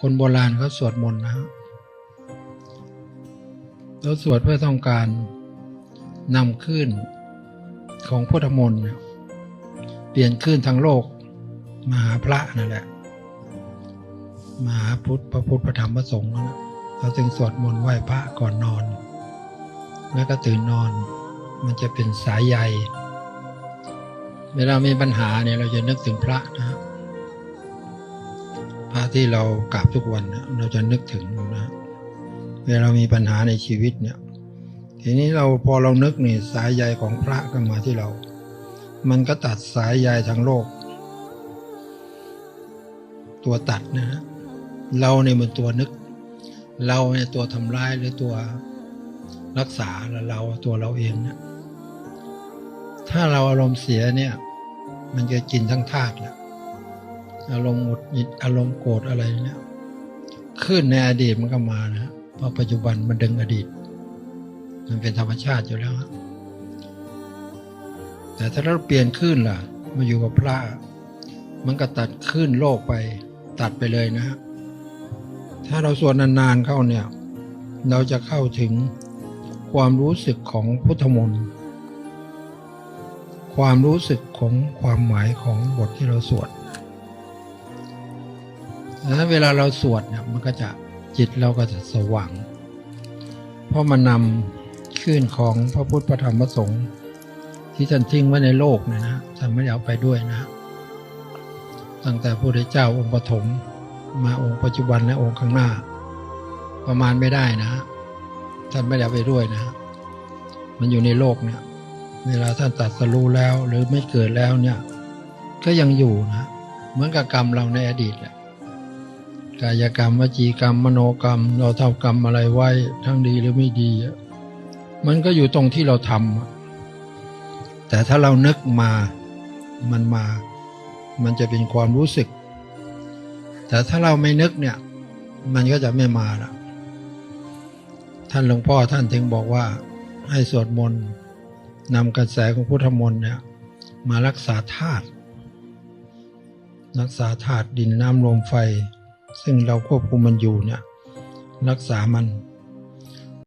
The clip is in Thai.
คนโบราณเขาสวดมนต์นะฮะแล้วสวดเพื่อต้องการนำขึ้นของพุทธมนต์เปลี่ยนขึ้นทางโลกมาหาพระนั่นแหละมาหาพุทธพระพุทธพระธรรมพระสงฆ์นั่นนะเราจึงสวดมนต์ไหว้พระก่อนนอน แล้วก็ตื่นนอน มันจะเป็นสายใย เวลามีปัญหาเนี่ยเราจะนึกถึงพระนะฮะพ ระที่เรากราบทุกวันเนี่ยเราจะนึกถึงนะเวลาเรามีปัญหาในชีวิตเนี่ย ทีนี้เราพอเรานึกนี่สายใยของพระก็มาที่เรา มันก็ตัดสายใยทางโลก ตัวตัดนะฮะเราเนี่ยมันตัวนึก เราเนี่ยตัวทำร้ายหรือตัวรักษาแล้วเราตัวเราเองเนี่ยถ้าเราอารมณ์เสียเนี่ย มันจะกินทั้งธาตุแหละ อารมณ์หงุดหงิดอารมณ์โกรธอะไรเนี่ยขึ้นในอดีตมันก็มานะเพราะปัจจุบันมันดึงอดีต มันเป็นธรรมชาติอยู่แล้วแต่ถ้าเราเปลี่ยนขึ้นล่ะ มาอยู่กับพระ มันก็ตัดขึ้นโลกไป ตัดไปเลยนะ ถ้าเราสวดนานๆเข้าเนี่ย เราจะเข้าถึงความรู้สึกของพุทธมนต์ความรู้สึกของความหมายของบทที่เราสวด เวลาเราสวดเนี่ยมันก็จะจิตเราก็จะสว่าง เพราะมันนำขึ้นของพระพุทธพระธรรมพระสงฆ์ที่ท่านทิ้งไว้ในโลกนี่ยนะท่านไม่ได้เอาไปด้วยนะ ตั้งแต่พระพุทธเจ้าองค์ปฐมมาองค์ปัจจุบันและองค์ข้างหน้า ประมาณไม่ได้นะท่านไม่ได้เอาไปด้วยนะ มันอยู่ในโลกเนี่ย เวลาท่านตัดสรู้แล้วหรือไม่เกิดแล้วเนี่ย ก็ยังอยู่นะ เหมือนกับกรรมเราในอดีตแหละ กายกรรมวจีกรรมมโนกรรม เราทำกรรมอะไรไว้ทั้งดีหรือไม่ดีอะมันก็อยู่ตรงที่เราทำแต่ถ้าเรานึกมามันมา มันจะเป็นความรู้สึก แต่ถ้าเราไม่นึกเนี่ย มันก็จะไม่มาละท่านหลวงพ่อท่านถึงบอกว่า ให้สวดมนต์นำกระแสของพุทธมนต์เนี่ย มารักษาธาตุรักษาธาตุดินน้ำลมไฟ ซึ่งเราควบคุมมันอยู่เนี่ยรักษามัน